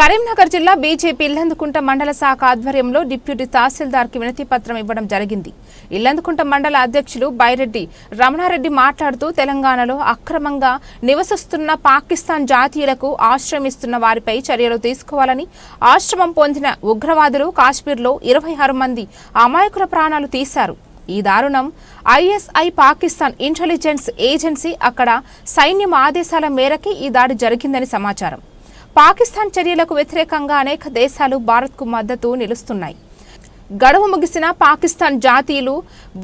కరీంనగర్ జిల్లా బీజేపీ ఇల్లందుకుంట మండల శాఖ ఆధ్వర్యంలో డిప్యూటీ తహసీల్దార్కి వినతి పత్రం ఇవ్వడం జరిగింది. ఇల్లందుకుంట మండల అధ్యక్షులు బైరెడ్డి రమణారెడ్డి మాట్లాడుతూ తెలంగాణలో అక్రమంగా నివసిస్తున్న పాకిస్తాన్ జాతీయులకు ఆశ్రమిస్తున్న వారిపై చర్యలు తీసుకోవాలని ఆశ్రమం పొందిన ఉగ్రవాదులు కాశ్మీర్లో ఇరవై ఆరు మంది అమాయకుల ప్రాణాలు తీశారు. ఈ దారుణం ఐఎస్ఐ పాకిస్తాన్ ఇంటెలిజెన్స్ ఏజెన్సీ అక్కడ సైన్యం ఆదేశాల మేరకే ఈ దాడి జరిగిందని సమాచారం. పాకిస్తాన్ చర్యలకు వ్యతిరేకంగా అనేక దేశాలు భారత్కు మద్దతు నిలుస్తున్నాయి. గడువు ముగిసిన పాకిస్తాన్ జాతీయులు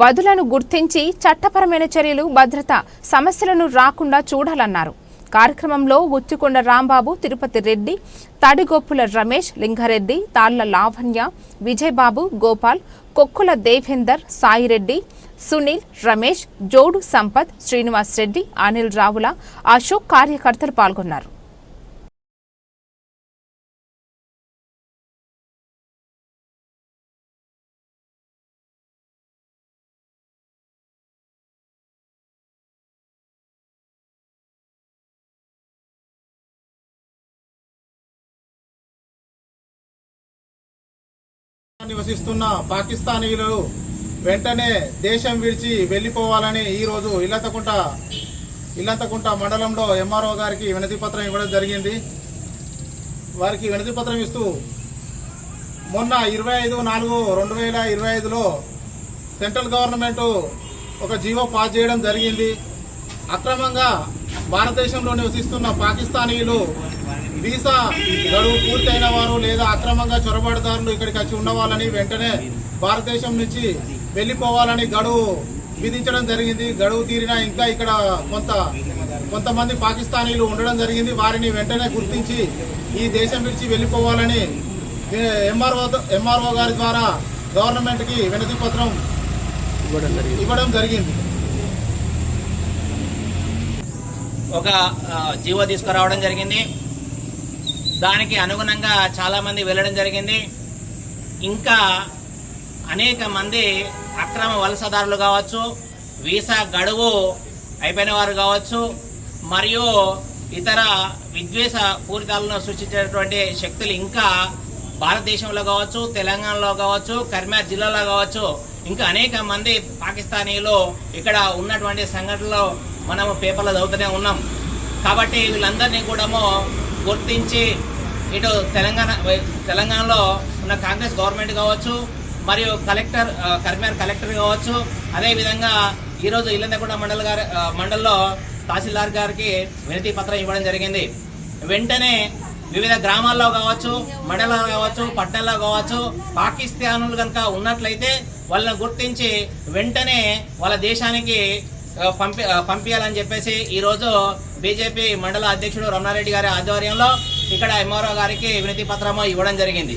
వదులను గుర్తించి చట్టపరమైన చర్యలు భద్రత సమస్యలను రాకుండా చూడాలన్నారు. కార్యక్రమంలో ఉత్తికొండ రాంబాబు తిరుపతి రెడ్డి తాడిగోపుల రమేష్ లింగారెడ్డి తాళ్ళ లావణ్య విజయబాబు గోపాల్ కొక్కుల దేవేందర్ సాయిరెడ్డి సునీల్ రమేష్ జోడు సంపత్ శ్రీనివాస్ రెడ్డి అనిల్ రావుల అశోక్ కార్యకర్తలు పాల్గొన్నారు. నివసిస్తున్న పాకిస్తానీలు వెంటనే దేశం విడిచి వెళ్ళిపోవాలని ఈరోజు ఇల్లంతకుంట ఇల్లంతకుంట మండలంలో ఎంఆర్ఓ గారికి వినతి పత్రం ఇవ్వడం జరిగింది. వారికి వినతి పత్రం ఇస్తూ మొన్న ఇరవై ఐదు నాలుగు రెండు వేల ఇరవై ఐదులో సెంట్రల్ గవర్నమెంట్ ఒక జీవో పాస్ చేయడం జరిగింది. అక్రమంగా భారతదేశంలో నివసిస్తున్న పాకిస్తానీయులు వీసా గడువు పూర్తయిన వారు లేదా అక్రమంగా చొరబడదారులు ఇక్కడికి వచ్చి ఉన్న వాళ్ళని వెంటనే భారతదేశం నుంచి వెళ్ళిపోవాలని గడువు విధించడం జరిగింది. గడువు తీరినా ఇంకా ఇక్కడ కొంత కొంతమంది పాకిస్తానీలు ఉండడం జరిగింది. వారిని వెంటనే గుర్తించి ఈ దేశం విడిచి వెళ్ళిపోవాలని ఎంఆర్ఓ ఎంఆర్ఓ గారి ద్వారా గవర్నమెంట్కి వినతి పత్రం ఇవ్వడం జరిగింది. ఒక జీవో తీసుకురావడం జరిగింది. దానికి అనుగుణంగా చాలామంది వెళ్ళడం జరిగింది. ఇంకా అనేక మంది అక్రమ వలసదారులు కావచ్చు వీసా గడువు అయిపోయిన వారు కావచ్చు మరియు ఇతర విద్వేష పూరితాలను సృష్టించేటువంటి శక్తులు ఇంకా భారతదేశంలో కావచ్చు తెలంగాణలో కావచ్చు కరీంనగర్ జిల్లాలో కావచ్చు ఇంకా అనేక మంది పాకిస్తానీలు ఇక్కడ ఉన్నటువంటి సంఘటనలు మనము పేపర్లో చదువుతూనే ఉన్నాం. కాబట్టి వీళ్ళందరినీ కూడాము గుర్తించి ఇటు తెలంగాణ తెలంగాణలో ఉన్న కాంగ్రెస్ గవర్నమెంట్ కావచ్చు మరియు కలెక్టర్ కరీంనగర్ కలెక్టర్ కావచ్చు అదేవిధంగా ఈరోజు ఇల్లందగూడ మండల గారి మండల్లో తహసీల్దార్ గారికి వినతి పత్రం ఇవ్వడం జరిగింది. వెంటనే వివిధ గ్రామాల్లో కావచ్చు మండలాలు కావచ్చు పట్టణాల్లో కావచ్చు పాకిస్తానులు కనుక ఉన్నట్లయితే వాళ్ళని గుర్తించి వెంటనే వాళ్ళ దేశానికి పంపి పంపించాలని చెప్పేసి ఈరోజు బీజేపీ మండల అధ్యక్షుడు రమణారెడ్డి గారి ఆధ్వర్యంలో ఇక్కడ ఎంఆర్ఓ గారికి వినతి పత్రము ఇవ్వడం జరిగింది.